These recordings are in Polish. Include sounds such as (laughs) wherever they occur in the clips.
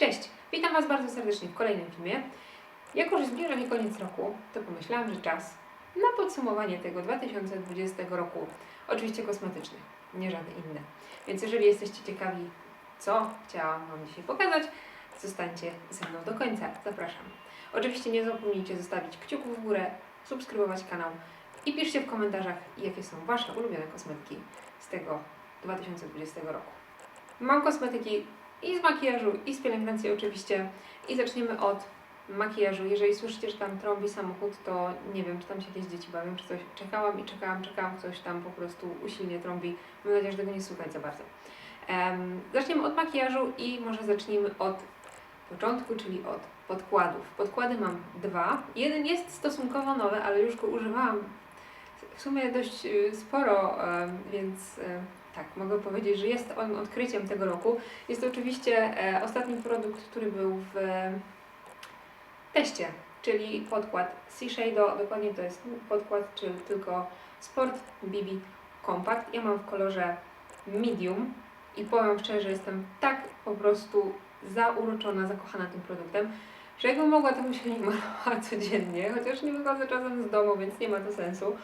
Cześć, witam Was bardzo serdecznie w kolejnym filmie. Jako, że zbliża się koniec roku, to pomyślałam, że czas na podsumowanie tego 2020 roku. Oczywiście kosmetycznych, nie żadne inne. Więc jeżeli jesteście ciekawi, co chciałam Wam dzisiaj pokazać, zostańcie ze mną do końca. Zapraszam. Oczywiście nie zapomnijcie zostawić kciuków w górę, subskrybować kanał i piszcie w komentarzach, jakie są Wasze ulubione kosmetyki z tego 2020 roku. Mam kosmetyki i z makijażu, i z pielęgnacji oczywiście. I zaczniemy od makijażu. Jeżeli słyszycie, że tam trąbi samochód, to nie wiem, czy tam się jakieś dzieci bawią, czy coś. Czekałam i czekałam, czekałam, ktoś tam po prostu usilnie trąbi. Mam nadzieję, że tego nie słychać za bardzo. Em, zaczniemy od makijażu i może zacznijmy od początku, czyli od podkładów. Podkłady mam dwa. Jeden jest stosunkowo nowy, ale już go używałam w sumie dość y, sporo, więc tak, mogę powiedzieć, że jest on odkryciem tego roku. Jest to oczywiście e, ostatni produkt, który był w e, teście, czyli podkład Shiseido. Dokładnie to jest podkład, czyli tylko Sport BB Compact. Ja mam w kolorze medium i powiem szczerze, jestem tak po prostu zauroczona, zakochana tym produktem, że jakbym mogła, to bym się (laughs) nie malowała codziennie, chociaż nie wychodzę czasem z domu, więc nie ma to sensu.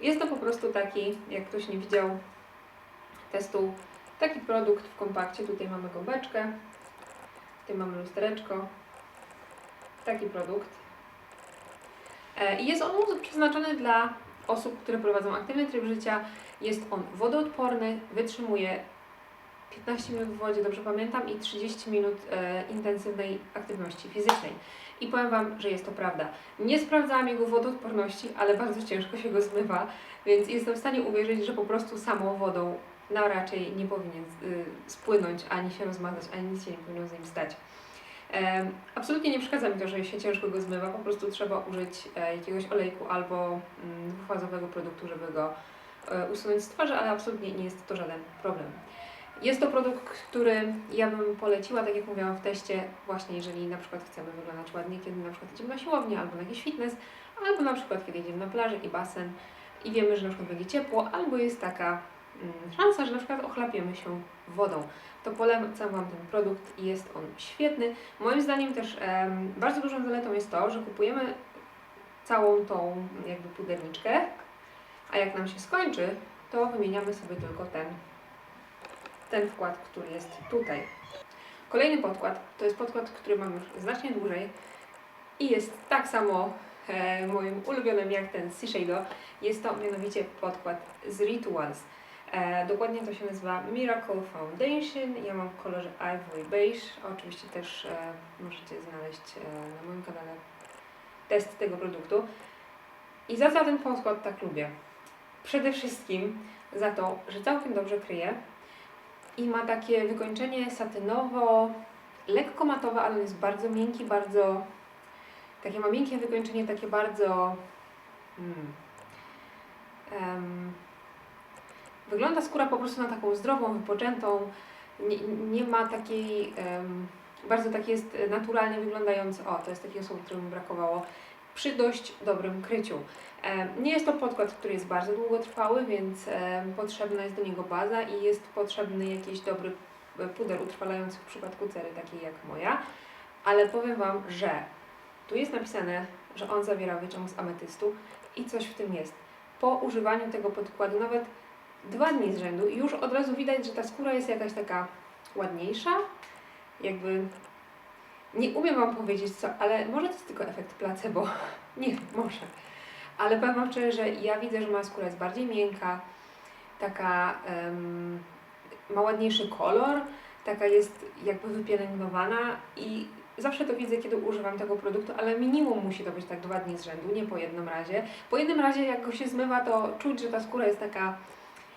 Jest to po prostu taki, jak ktoś nie widział testu, taki produkt w kompakcie. Tutaj mamy gąbeczkę, tutaj mamy lustereczko. Taki produkt. E, I jest on przeznaczony dla osób, które prowadzą aktywny tryb życia. Jest on wodoodporny, wytrzymuje 15 minut w wodzie, dobrze pamiętam, i 30 minut e, intensywnej aktywności fizycznej. I powiem Wam, że jest to prawda. Nie sprawdzałam jego wodoodporności, ale bardzo ciężko się go zmywa, więc jestem w stanie uwierzyć, że po prostu samą wodą no raczej nie powinien y, spłynąć, ani się rozmazać, ani nic się nie powinno z nim stać. Absolutnie nie przeszkadza mi to, że się ciężko go zmywa, po prostu trzeba użyć e, jakiegoś olejku albo mm, dwufazowego produktu, żeby go e, usunąć z twarzy, ale absolutnie nie jest to żaden problem. Jest to produkt, który ja bym poleciła, tak jak mówiłam w teście, właśnie jeżeli na przykład chcemy wyglądać ładnie, kiedy na przykład idziemy na siłownię albo na jakiś fitness, albo na przykład kiedy idziemy na plażę i basen i wiemy, że na przykład będzie ciepło, albo jest taka szansa, że na przykład ochlapiemy się wodą. To polecam Wam ten produkt i jest on świetny. Moim zdaniem też bardzo dużą zaletą jest to, że kupujemy całą tą jakby puderniczkę, a jak nam się skończy, to wymieniamy sobie tylko ten, ten wkład, który jest tutaj. Kolejny podkład to jest podkład, który mam już znacznie dłużej i jest tak samo e, moim ulubionym jak ten Shiseido. Jest to mianowicie podkład z Rituals. E, dokładnie to się nazywa Miracle Foundation. Ja mam w kolorze Ivory Beige. Oczywiście też e, możecie znaleźć e, na moim kanale test tego produktu. I za co ten podkład tak lubię? Przede wszystkim za to, że całkiem dobrze kryje i ma takie wykończenie satynowo, lekko matowe, ale on jest bardzo miękki, bardzo takie ma miękkie wykończenie, takie bardzo mm, em, Wygląda skóra po prostu na taką zdrową, wypoczętą. Nie, nie ma takiej. em, bardzo tak jest naturalnie wyglądający. O, to jest takiej osoby, której mi brakowało. Przy dość dobrym kryciu. Nie jest to podkład, który jest bardzo długotrwały, więc potrzebna jest do niego baza i jest potrzebny jakiś dobry e, puder utrwalający w przypadku cery takiej jak moja. Ale powiem Wam, że tu jest napisane, że on zawiera wyciąg z ametystu i coś w tym jest. Po używaniu tego podkładu, nawet dwa dni z rzędu i już od razu widać, że ta skóra jest jakaś taka ładniejsza, jakby nie umiem Wam powiedzieć co, ale może to jest tylko efekt placebo, (laughs) nie wiem, może. Ale powiem Wam szczerze, że ja widzę, że moja skóra jest bardziej miękka, taka em, ma ładniejszy kolor, taka jest jakby wypielęgnowana i zawsze to widzę, kiedy używam tego produktu, ale minimum musi to być tak dwa dni z rzędu, nie po jednym razie. Po jednym razie jak go się zmywa, to czuć, że ta skóra jest taka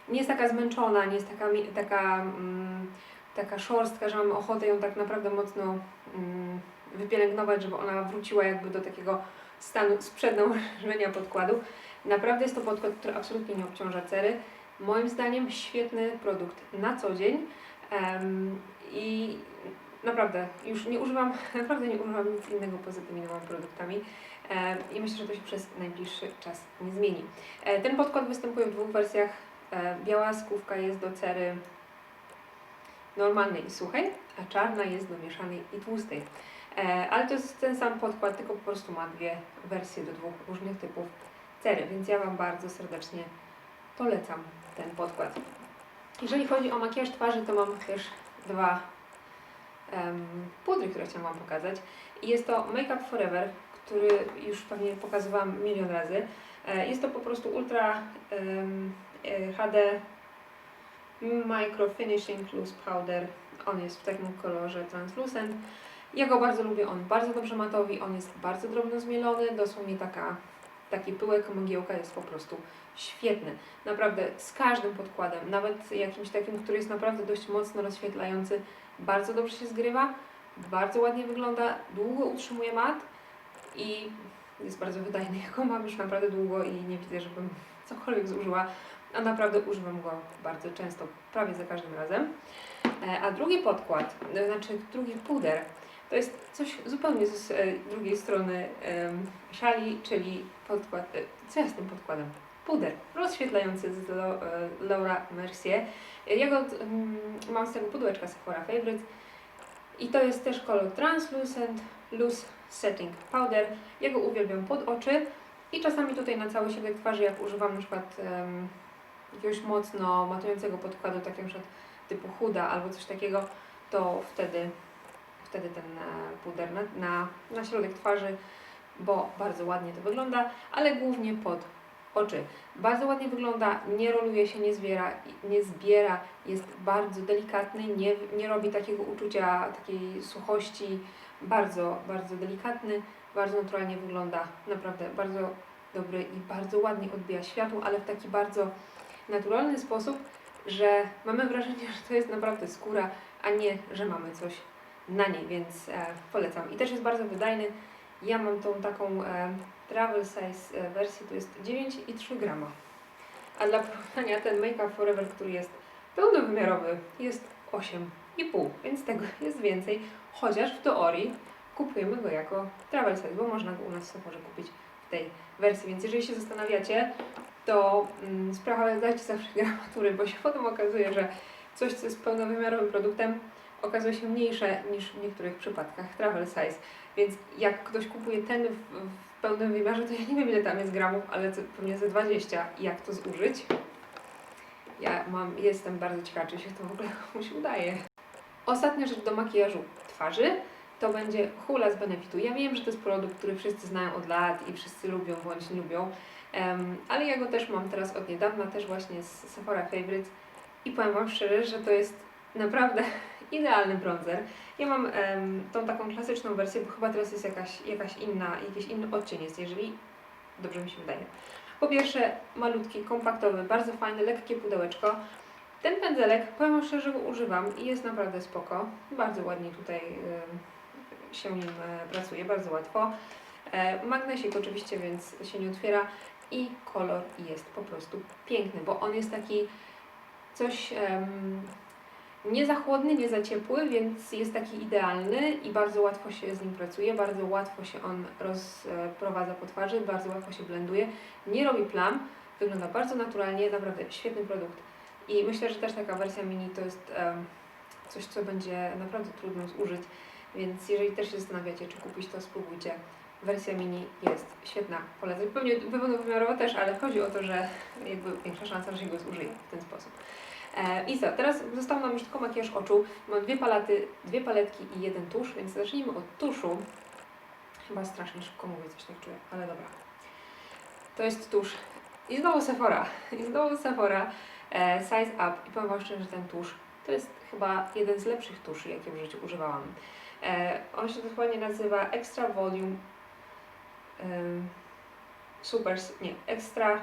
nie jest taka zmęczona, nie jest taka, taka, mm, taka szorstka, że mamy ochotę ją tak naprawdę mocno mm, wypielęgnować, żeby ona wróciła jakby do takiego stanu sprzed nałożenia podkładu. Naprawdę jest to podkład, który absolutnie nie obciąża cery. Moim zdaniem świetny produkt na co dzień Em, i naprawdę już nie używam, (laughs) naprawdę nie używam nic innego poza tymi nowymi produktami i myślę, że to się przez najbliższy czas nie zmieni. E, Ten podkład występuje w dwóch wersjach. E, Biała skówka jest do cery normalnej i suchej, a czarna jest do mieszanej i tłustej. E, ale to jest ten sam podkład, tylko po prostu ma dwie wersje do dwóch różnych typów cery, więc ja Wam bardzo serdecznie polecam ten podkład. Jeżeli chodzi o makijaż twarzy, to mam też dwa em, pudry, które chciałam Wam pokazać. Jest to Make Up Forever, który już pewnie pokazywałam milion razy. E, Jest to po prostu Ultra e, HD Micro Finishing Loose Powder. On jest w takim kolorze translucent. Ja go bardzo lubię, on bardzo dobrze matowi, on jest bardzo drobno zmielony, dosłownie taka, taki pyłek mgiełka jest po prostu świetny. Naprawdę z każdym podkładem, nawet jakimś takim, który jest naprawdę dość mocno rozświetlający, bardzo dobrze się zgrywa, bardzo ładnie wygląda, długo utrzymuje mat i jest bardzo wydajny. Ja go mam już naprawdę długo i nie widzę, żebym cokolwiek zużyła, a naprawdę używam go bardzo często, prawie za każdym razem. E, A drugi podkład, to znaczy drugi puder, to jest coś zupełnie z e, drugiej strony szali, czyli podkład, e, co ja z tym podkładem? Puder rozświetlający z e, Laura Mercier. E, Ja go mm, mam z tego pudełeczka Sephora Favorites i to jest też kolor Translucent Loose Setting Powder. Ja go uwielbiam pod oczy i czasami tutaj na cały środek twarzy, jak używam na przykład jakiegoś mocno matującego podkładu, takiego na przykład typu chuda albo coś takiego, to wtedy, wtedy ten e, puder na, na, na środek twarzy, bo bardzo ładnie to wygląda, ale głównie pod oczy. Bardzo ładnie wygląda, nie roluje się, nie zbiera, nie zbiera jest bardzo delikatny, nie, nie robi takiego uczucia, takiej suchości, bardzo, bardzo delikatny, bardzo naturalnie wygląda, naprawdę bardzo dobry i bardzo ładnie odbija światło, ale w taki bardzo naturalny sposób, że mamy wrażenie, że to jest naprawdę skóra, a nie, że mamy coś na niej, więc e, polecam. I też jest bardzo wydajny. Ja mam tą taką e, travel size e, wersję, to jest 9,3 grama. A dla porównania ten Make Up Forever, który jest pełnowymiarowy, jest 8,5, więc tego jest więcej, chociaż w teorii kupujemy go jako travel size, bo można go u nas w Sephorze kupić w tej wersji, więc jeżeli się zastanawiacie, to mm, sprawdzajcie zawsze gramatury, bo się potem okazuje, że coś, co jest pełnowymiarowym produktem, okazuje się mniejsze niż w niektórych przypadkach travel size. Więc jak ktoś kupuje ten w, w pełnym wymiarze, to ja nie wiem ile tam jest gramów, ale to pewnie ze 20 i jak to zużyć. Ja mam, jestem bardzo ciekawa, czy się to w ogóle (laughs) komuś udaje. Ostatnia rzecz do makijażu twarzy to będzie hula z Benefitu. Ja wiem, że to jest produkt, który wszyscy znają od lat i wszyscy lubią bądź nie lubią, ale ja go też mam teraz od niedawna, też właśnie z Sephora Favorites i powiem Wam szczerze, że to jest naprawdę (laughs) idealny bronzer. Ja mam em, tą taką klasyczną wersję, bo chyba teraz jest jakaś, jakaś inna, jakiś inny odcień jest, jeżeli dobrze mi się wydaje. Po pierwsze, malutki, kompaktowy, bardzo fajny, lekkie pudełeczko. Ten pędzelek, powiem Wam szczerze, go używam i jest naprawdę spoko. Bardzo ładnie tutaj em, się nim e, pracuje, bardzo łatwo. E, magnesik oczywiście, więc się nie otwiera i kolor jest po prostu piękny, bo on jest taki coś em, nie za chłodny, nie za ciepły, więc jest taki idealny i bardzo łatwo się z nim pracuje, bardzo łatwo się on rozprowadza po twarzy, bardzo łatwo się blenduje, nie robi plam, wygląda bardzo naturalnie, naprawdę świetny produkt. I myślę, że też taka wersja mini to jest em, coś, co będzie naprawdę trudno zużyć, więc jeżeli też się zastanawiacie, czy kupić to, spróbujcie. Wersja mini jest świetna, polecam. Pewnie pełnowymiarowa też, ale chodzi o to, że jakby większa szansa, że się go zużyje w ten sposób. E, I co, teraz został nam już tylko makijaż oczu. Mam dwie palety, dwie paletki i jeden tusz, więc zacznijmy od tuszu. Chyba strasznie szybko mówię, coś tak czuję, ale dobra. To jest tusz. I znowu Sephora. I znowu Sephora. E, size Up. I powiem Wam szczerze, że ten tusz to jest chyba jeden z lepszych tuszy, jakie w życiu używałam. E, on się dokładnie nazywa Extra Volume Super, nie, Extra,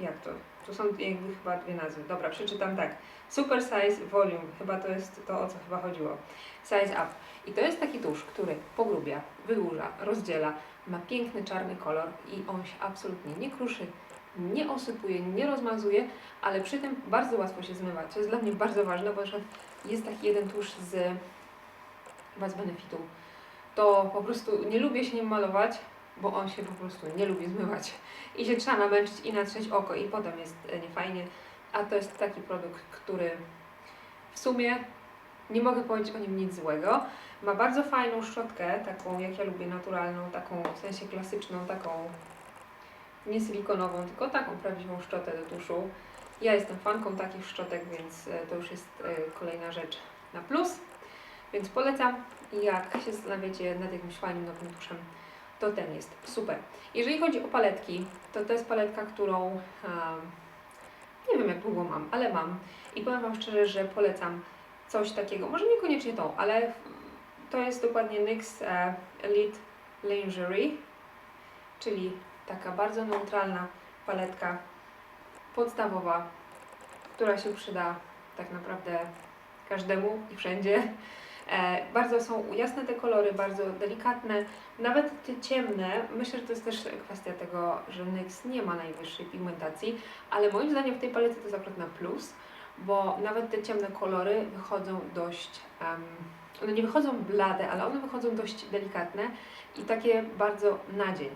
jak to? Tu są jakby chyba dwie nazwy. Dobra, przeczytam tak. Super Size Volume, chyba to jest to, o co chyba chodziło. Size Up. I to jest taki tusz, który pogrubia, wydłuża, rozdziela, ma piękny czarny kolor i on się absolutnie nie kruszy, nie osypuje, nie rozmazuje, ale przy tym bardzo łatwo się zmywa, co jest dla mnie bardzo ważne, bo jest taki jeden tusz z, chyba z Benefitu. To po prostu nie lubię się nim malować, bo on się po prostu nie lubi zmywać. I się trzeba namęczyć i natrzeć oko i potem jest e, niefajnie. A to jest taki produkt, który w sumie Nie mogę powiedzieć o nim nic złego. Ma bardzo fajną szczotkę, taką jak ja lubię, naturalną, taką w sensie klasyczną, taką nie silikonową, tylko taką prawdziwą szczotę do tuszu. Ja jestem fanką takich szczotek, więc e, to już jest e, kolejna rzecz na plus. Więc polecam. Jak się zastanawiacie nad jakimś fajnym nowym tuszem, to ten jest super. Jeżeli chodzi o paletki, to to jest paletka, którą nie wiem jak długo mam, ale mam. I powiem Wam szczerze, że polecam coś takiego. Może niekoniecznie tą, ale to jest dokładnie NYX e, Elite Lingerie, czyli taka bardzo neutralna paletka podstawowa, która się przyda tak naprawdę każdemu i wszędzie. E, bardzo są jasne te kolory, bardzo delikatne, nawet te ciemne. Myślę, że to jest też kwestia tego, że NYX nie ma najwyższej pigmentacji, ale moim zdaniem w tej palecie to jest akurat na plus, bo nawet te ciemne kolory wychodzą dość, em, one nie wychodzą blade, ale one wychodzą dość delikatne i takie bardzo na dzień.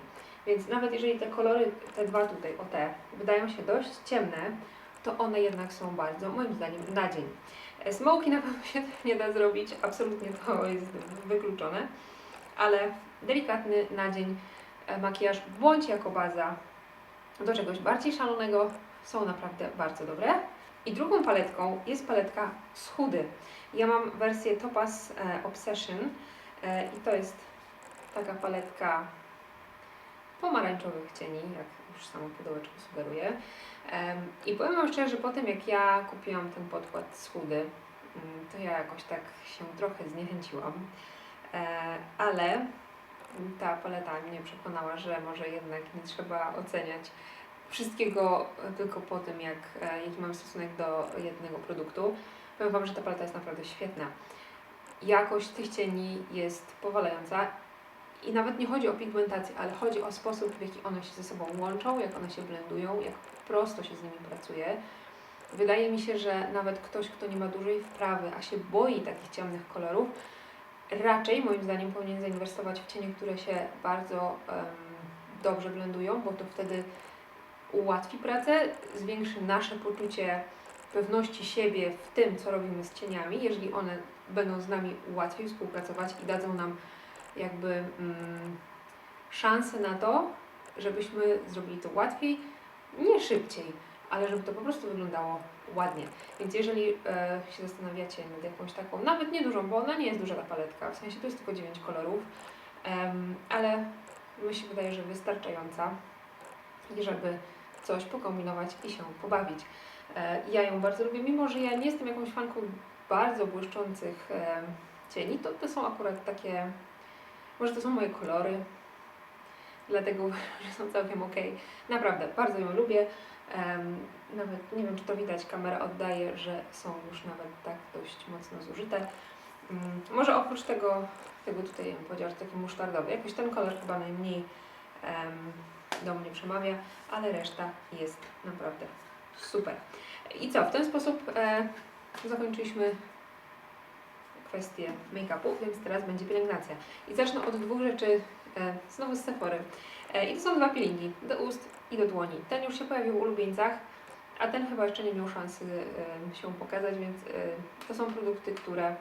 Więc nawet jeżeli te kolory, te dwa tutaj, o te, wydają się dość ciemne, to one jednak są bardzo, moim zdaniem, na dzień. Smoki na pewno się nie da zrobić, absolutnie to jest wykluczone, ale delikatny na dzień e, makijaż bądź jako baza do czegoś bardziej szalonego są naprawdę bardzo dobre. I drugą paletką jest paletka z chudy. Ja mam wersję Topaz e, Obsession e, i to jest taka paletka pomarańczowych cieni, jak już samo pudełeczko sugeruje. I powiem Wam szczerze, że po tym jak ja kupiłam ten podkład z chudy, mm, to ja jakoś tak się trochę zniechęciłam, E, ale ta paleta mnie przekonała, że może jednak nie trzeba oceniać wszystkiego tylko po tym, jak, e, jaki mam stosunek do jednego produktu. Powiem Wam, że ta paleta jest naprawdę świetna. Jakość tych cieni jest powalająca i nawet nie chodzi o pigmentację, ale chodzi o sposób, w jaki one się ze sobą łączą, jak one się blendują, jak prosto się z nimi pracuje. Wydaje mi się, że nawet ktoś, kto nie ma dużej wprawy, a się boi takich ciemnych kolorów, raczej moim zdaniem powinien zainwestować w cienie, które się bardzo em, dobrze blendują, bo to wtedy ułatwi pracę, zwiększy nasze poczucie pewności siebie w tym, co robimy z cieniami, jeżeli one będą z nami łatwiej współpracować i dadzą nam jakby mm, szansę na to, żebyśmy zrobili to łatwiej, nie szybciej, ale żeby to po prostu wyglądało ładnie. Więc jeżeli e, się zastanawiacie nad jakąś taką, nawet niedużą, bo ona nie jest duża ta paletka, w sensie to jest tylko 9 kolorów, em, ale mi się wydaje, że wystarczająca, żeby coś pokombinować i się pobawić. E, ja ją bardzo lubię, mimo że ja nie jestem jakąś fanką bardzo błyszczących e, cieni, to te są akurat takie, może to są moje kolory, dlatego że są całkiem ok. Naprawdę, bardzo ją lubię. Nawet nie wiem, czy to widać, kamera oddaje, że są już nawet tak dość mocno zużyte. Mm, może oprócz tego, tego tutaj bym powiedziała, że taki musztardowy, jakoś ten kolor chyba najmniej do mnie przemawia, ale reszta jest naprawdę super. I co, w ten sposób e, zakończyliśmy kwestię make-upu, więc teraz będzie pielęgnacja. I zacznę od dwóch rzeczy, e, znowu z Sephory. E, I to są dwa peelingi, do ust i do dłoni. Ten już się pojawił w ulubieńcach, a ten chyba jeszcze nie miał szansy e, się pokazać, więc e, to są produkty, które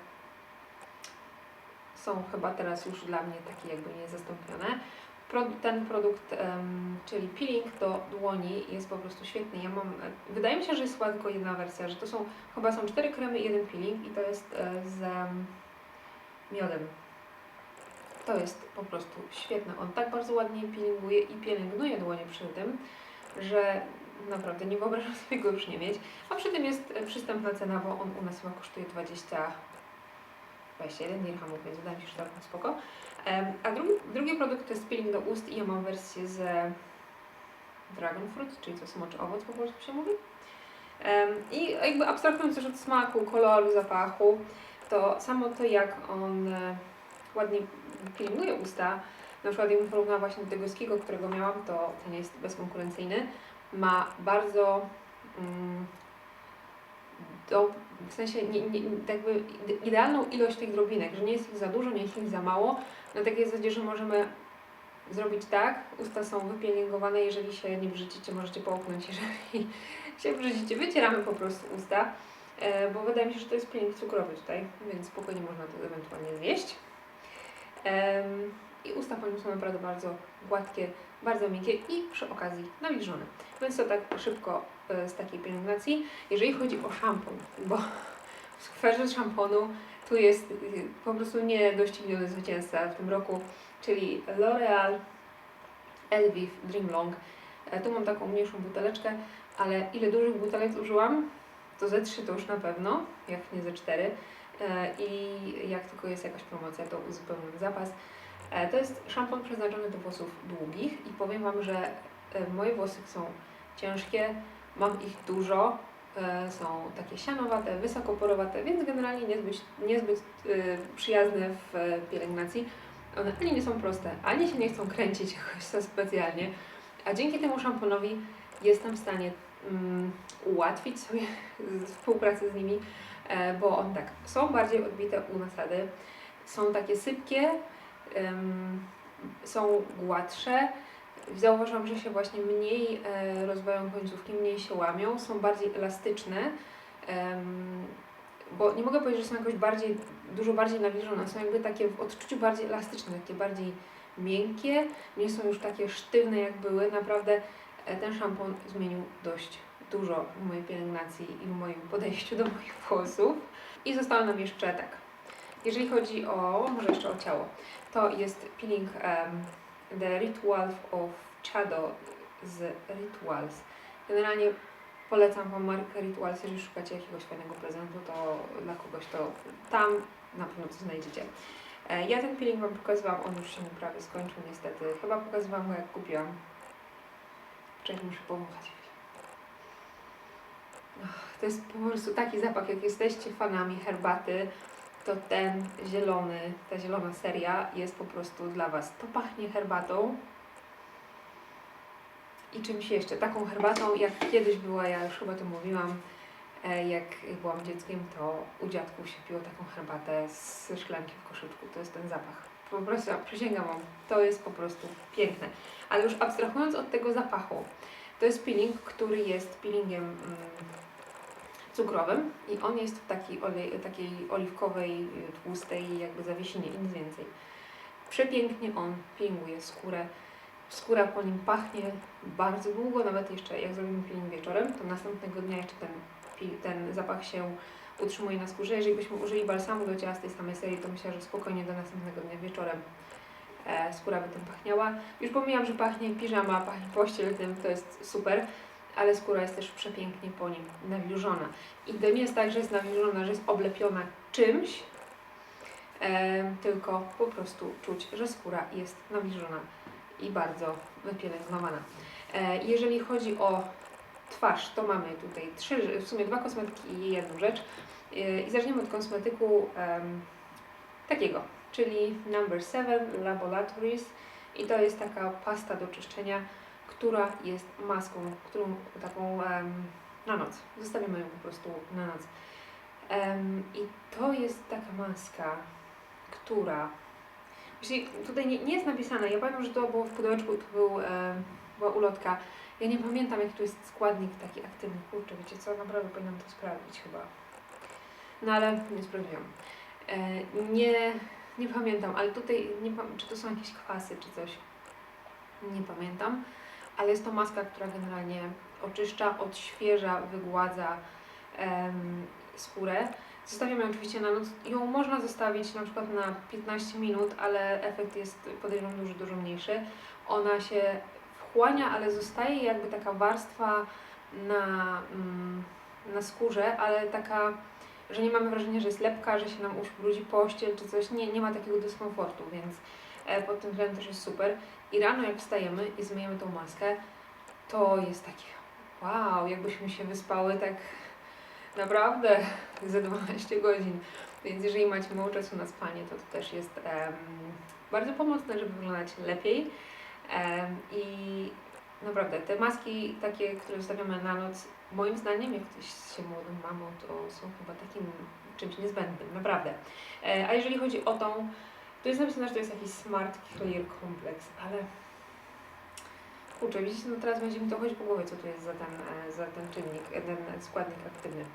są chyba teraz już dla mnie takie jakby niezastąpione. Ten produkt, czyli peeling do dłoni jest po prostu świetny. Ja mam, wydaje mi się, że jest chyba tylko jedna wersja, że to są, chyba są cztery kremy i jeden peeling i to jest e, z em, miodem. To jest po prostu świetne. On tak bardzo ładnie peelinguje i pielęgnuje dłonie przy tym, że naprawdę nie wyobrażam (laughs) sobie go już nie mieć. A przy tym jest e, przystępna cena, bo on u nas chyba kosztuje 20 21 dirhamów, więc wydaje mi się, że całkiem spoko. A drugi, drugi produkt to jest peeling do ust i ja mam wersję z Dragon Fruit, czyli to smoczy owoc po polsku się mówi. I jakby abstrahując już od smaku, koloru, zapachu, to samo to jak on e, ładnie peelinguje usta, na przykład jakbym porównała właśnie do tego skiego, którego miałam, to ten jest bezkonkurencyjny. Ma bardzo mm, do, w sensie nie, nie, jakby ide- idealną ilość tych drobinek, że nie jest ich za dużo, nie jest ich za mało, na takiej zasadzie, że możemy zrobić tak, usta są wypielęgowane, jeżeli się nie brzydzicie, możecie połknąć, jeżeli się brzydzicie, wycieramy po prostu usta. e, bo wydaje mi się, że to jest peeling cukrowy tutaj, więc spokojnie można to ewentualnie zjeść. I usta po nim są naprawdę bardzo gładkie, bardzo miękkie i przy okazji nawilżone. Więc to tak szybko z takiej pielęgnacji. Jeżeli chodzi o szampon, bo w sferze szamponu tu jest y, po prostu niedościgniony zwycięzca w tym roku, czyli L'Oreal Elviv Dream Long. E, Tu mam taką mniejszą buteleczkę, ale ile dużych butelek zużyłam? To ze trzy to już na pewno, jak nie ze cztery. E, I jak tylko jest jakaś promocja, to uzupełniam zapas. E, To jest szampon przeznaczony do włosów długich i powiem Wam, że e, moje włosy są ciężkie, mam ich dużo, e, są takie sianowate, wysokoporowate, więc generalnie niezbyt, niezbyt przyjazne w e, pielęgnacji. One ani nie są proste, ani się nie chcą kręcić (laughs) jakoś za specjalnie, a dzięki temu szamponowi jestem w stanie mm, ułatwić sobie (laughs) współpracę z nimi, e, bo on tak, są bardziej odbite u nasady, są takie sypkie, em, są gładsze. Zauważyłam, że się właśnie mniej e, końcówki, mniej się łamią, są bardziej elastyczne. bo nie mogę powiedzieć, że są jakoś bardziej, dużo bardziej nawilżone, są jakby takie w odczuciu bardziej elastyczne, takie bardziej miękkie, nie są już takie sztywne jak były. Naprawdę e, ten szampon zmienił dość dużo w mojej pielęgnacji i w moim podejściu do moich włosów. I zostało nam jeszcze tak. Jeżeli chodzi o, może jeszcze o ciało, to jest peeling The Rituals of Chado z Rituals. Generalnie polecam Wam markę Rituals, jeżeli szukacie jakiegoś fajnego prezentu, to dla kogoś to tam na pewno coś znajdziecie. E, Ja ten peeling Wam pokazywałam, on już się prawie skończył niestety. Chyba pokazywałam go jak kupiłam. Czekaj, muszę powąchać. To jest po prostu taki zapach, jak jesteście fanami herbaty, to ten zielony, ta zielona seria jest po prostu dla Was. To pachnie herbatą i czymś jeszcze. Taką herbatą, jak kiedyś była, ja już chyba to mówiłam, e, jak byłam dzieckiem, to u dziadków się piło taką herbatę z szklanki w koszyczku. To jest ten zapach. Po prostu, przysięgam Wam, to jest po prostu piękne. Ale już abstrahując od tego zapachu, to jest peeling, który jest peelingiem mm, cukrowym i on jest w takiej, olej, takiej oliwkowej, y, tłustej jakby zawiesinie nic więcej. Przepięknie on peelinguje skórę. Skóra po nim pachnie bardzo długo, nawet jeszcze jak zrobimy peeling wieczorem, to następnego dnia jeszcze ten, ten zapach się utrzymuje na skórze. Jeżeli byśmy użyli balsamu do ciała z tej samej serii, to myślę, że spokojnie do następnego dnia wieczorem e, skóra by tym pachniała. Już pomijam, że pachnie piżama, pachnie pościel tym, to jest super, ale skóra jest też przepięknie po nim nawilżona. I to nie jest tak, że jest nawilżona, że jest oblepiona czymś, e, tylko po prostu czuć, że skóra jest nawilżona i bardzo wypielęgnowana. E, jeżeli chodzi o twarz, to mamy tutaj trzy, w sumie dwa kosmetyki i jedną rzecz. E, I zaczniemy od kosmetyku em, takiego, czyli Number 7 Laboratories i to jest taka pasta do czyszczenia, która jest maską, którą taką na noc. Zostawimy ją po prostu na noc. I to jest taka maska, która Właśnie tutaj nie, nie jest napisane. Ja pamiętam, że to było w pudełeczku, to był, była ulotka. Ja nie pamiętam, jaki to jest składnik taki aktywny. Kurczę, wiecie co? Naprawdę powinnam to sprawdzić chyba. No ale nie sprawdziłam. E, nie, nie pamiętam, ale tutaj nie czy to są jakieś kwasy, czy coś. Nie pamiętam. Ale jest to maska, która generalnie oczyszcza, odświeża, wygładza skórę. Zostawiamy oczywiście na noc. Ją można zostawić na przykład na 15 minut, ale efekt jest podejrzewam dużo, dużo mniejszy. Ona się wchłania, ale zostaje jakby taka warstwa na, mm, na skórze, ale taka, że nie mamy wrażenia, że jest lepka, że się nam uszbrudzi pościel czy coś. Nie, nie ma takiego dyskomfortu, więc pod tym względem też jest super. I rano jak wstajemy i zmyjemy tą maskę, to jest takie wow, jakbyśmy się wyspały tak naprawdę ze 12 godzin. Więc jeżeli macie mało czasu na spanie, to to też jest em, bardzo pomocne, żeby wyglądać lepiej. Em, I naprawdę te maski takie, które zostawiamy na noc, moim zdaniem, jak ktoś się młodą mamą, to są chyba takim czymś niezbędnym, naprawdę. E, a jeżeli chodzi o tą, to jest napisane, że to jest jakiś Smart Clear Complex, ale kurczę, widzicie, no teraz będzie mi to chodzić po głowie, co to jest za ten, e, za ten czynnik, e, ten składnik aktywny.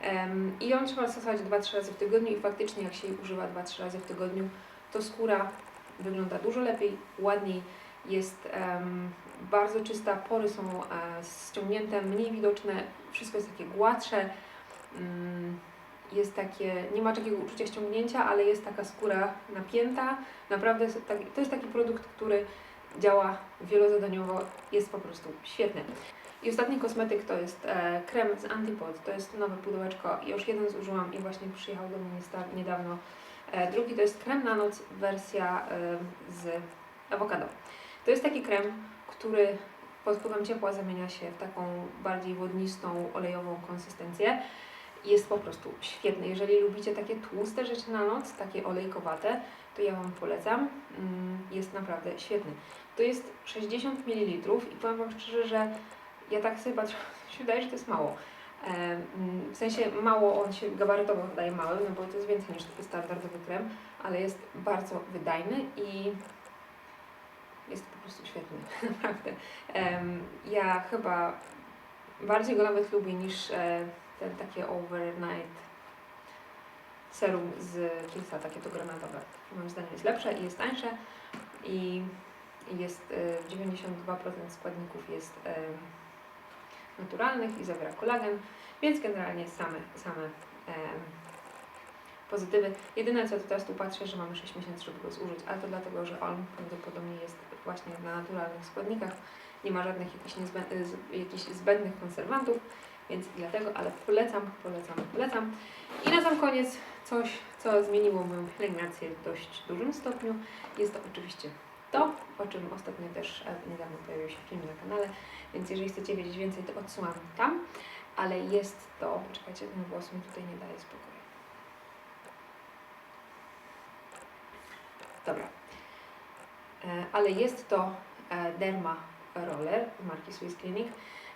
Em, I ją trzeba stosować 2-3 razy w tygodniu i faktycznie jak się jej używa 2-3 razy w tygodniu, to skóra wygląda dużo lepiej, ładniej, jest em, bardzo czysta, pory są e, ściągnięte, mniej widoczne, wszystko jest takie gładsze, mm, jest takie, nie ma takiego uczucia ściągnięcia, ale jest taka skóra napięta, naprawdę jest taki, to jest taki produkt, który działa wielozadaniowo, jest po prostu świetny. I ostatni kosmetyk to jest e, krem z Antipod, to jest nowe pudełeczko, już jeden zużyłam i właśnie przyjechał do mnie niedawno. E, drugi to jest krem na noc, wersja e, z awokado. To jest taki krem, który pod wpływem ciepła zamienia się w taką bardziej wodnistą, olejową konsystencję. Jest po prostu świetny. Jeżeli lubicie takie tłuste rzeczy na noc, takie olejkowate, to ja Wam polecam. Mm, Jest naprawdę świetny. To jest 60 ml i powiem Wam szczerze, że ja tak sobie patrzę, (laughs) się wydaje, że to jest mało. E, mm, W sensie mało, on się gabarytowo wydaje mały, no bo to jest więcej niż taki standardowy krem, ale jest bardzo wydajny i jest po prostu świetny, (laughs) naprawdę. Ja chyba bardziej go nawet lubię niż takie overnight serum z Kingsa, takie to granatowe. Moim zdaniem jest lepsze i jest tańsze i jest e, 92% składników jest e, naturalnych i zawiera kolagen, więc generalnie same, same em, pozytywy. Jedyne co teraz tu patrzę, że mamy 6 miesięcy, żeby go zużyć, ale to dlatego, że on prawdopodobnie jest właśnie na naturalnych składnikach, nie ma żadnych jakichś, niezbędnych, jakichś zbędnych konserwantów, więc dlatego, ale polecam, polecam, polecam. I na sam koniec coś, co zmieniło moją pielęgnację w dość dużym stopniu, jest to oczywiście to, o czym ostatnio też e, niedawno pojawił się film na kanale, więc jeżeli chcecie wiedzieć więcej, to odsyłam tam, ale jest to, poczekajcie, ten głos mi tutaj nie daje spokoju. Dobra, E, ale jest to e, Derma Roller marki Swiss Clinic.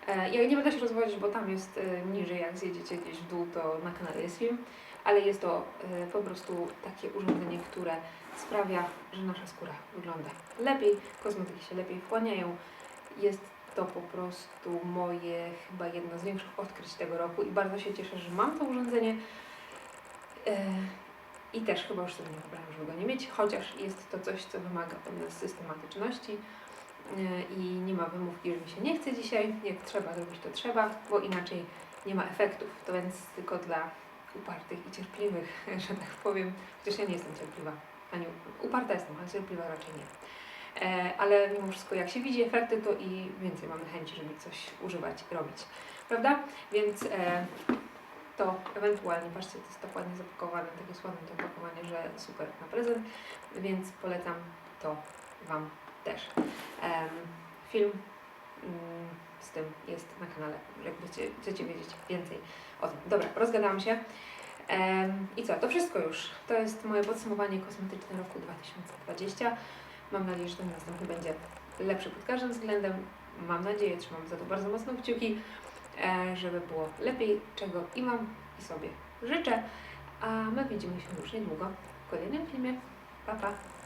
E, Ja nie będę się rozwodzić, bo tam jest e, niżej, jak zjedziecie gdzieś w dół, to na kanale jest film, ale jest to e, po prostu takie urządzenie, które sprawia, że nasza skóra wygląda lepiej, kosmetyki się lepiej wchłaniają. Jest to po prostu moje chyba jedno z większych odkryć tego roku i bardzo się cieszę, że mam to urządzenie. I też chyba już sobie nie wyobrażam, żeby go nie mieć, chociaż jest to coś, co wymaga nas systematyczności i nie ma wymówki, że mi się nie chce dzisiaj. Jak trzeba zrobić, to trzeba, bo inaczej nie ma efektów. To więc tylko dla upartych i cierpliwych, (laughs) że tak powiem. Chociaż ja nie jestem cierpliwa. Ani uparta jestem, ale cierpliwa raczej nie. E, ale mimo wszystko, jak się widzi efekty, to i więcej mamy chęci, żeby coś używać i robić. Prawda? Więc e, to ewentualnie, patrzcie, to jest tak ładnie zapakowane, takie słodne to opakowanie, że super na prezent, więc polecam to Wam też. Film mm, z tym jest na kanale, jakbyście chcecie wiedzieć więcej o tym. Dobra, rozgadałam się. I co, to wszystko już. To jest moje podsumowanie kosmetyczne roku 2020. Mam nadzieję, że ten następny będzie lepszy pod każdym względem. Mam nadzieję, trzymam za to bardzo mocno kciuki, e, żeby było lepiej, czego i Wam i sobie życzę. A my widzimy się już niedługo w kolejnym filmie. Pa, pa!